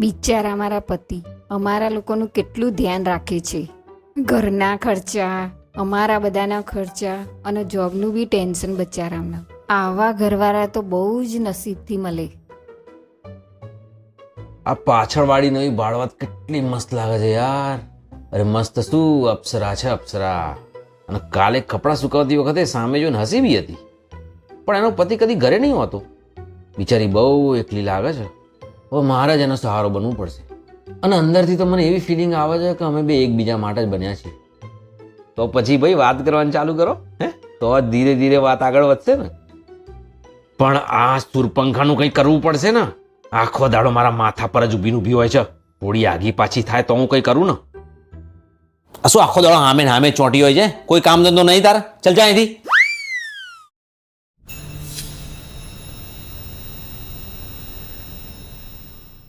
બિચારા મારા પતિ, અમારા લોકોનું કેટલું ધ્યાન રાખે છે. ઘરના ખર્ચા, અમારા બધાના ખર્ચા અને જોબનું બી ટેન્શન બચારામના આવા ઘરવાળા તો બહુ જ નસીબથી મળે. આ પાછળવાળી નવી બાળવાત કેટલી મસ્ત લાગે છે યાર. અરે મસ્ત શું અપ્સરા છે અપ્સરા. અને કાલે કપડાં સુકવતી વખતે સામે જોઈને હસી બી હતી. પણ એનો પતિ કદી ઘરે નહીં હોતો. બિચારી બહુ એકલી લાગે છે. હવે મારે જ એનો સહારો બનવું પડશે. અને અંદરથી તો મને એવી ફિલિંગ આવે છે કે અમે બે એકબીજા માટે જ બન્યા છીએ. તો પછી ભાઈ વાત કરવાનું ચાલુ કરો, હે? તો ધીરે ધીરે વાત આગળ વધશે ને. પણ આ સુરપંખાનું કંઈ કરવું પડશે ને? આખો દાડો મારા માથા પર જ ઊભી ઊભી હોય છે. થોડી આગી પાછી થાય તો હું કંઈ કરું ને? શું આખો દાડો ને આમે ચોંટી હોય છે? કોઈ કામ ધંધો નહીં તારે? ચાલ જા અહીંથી.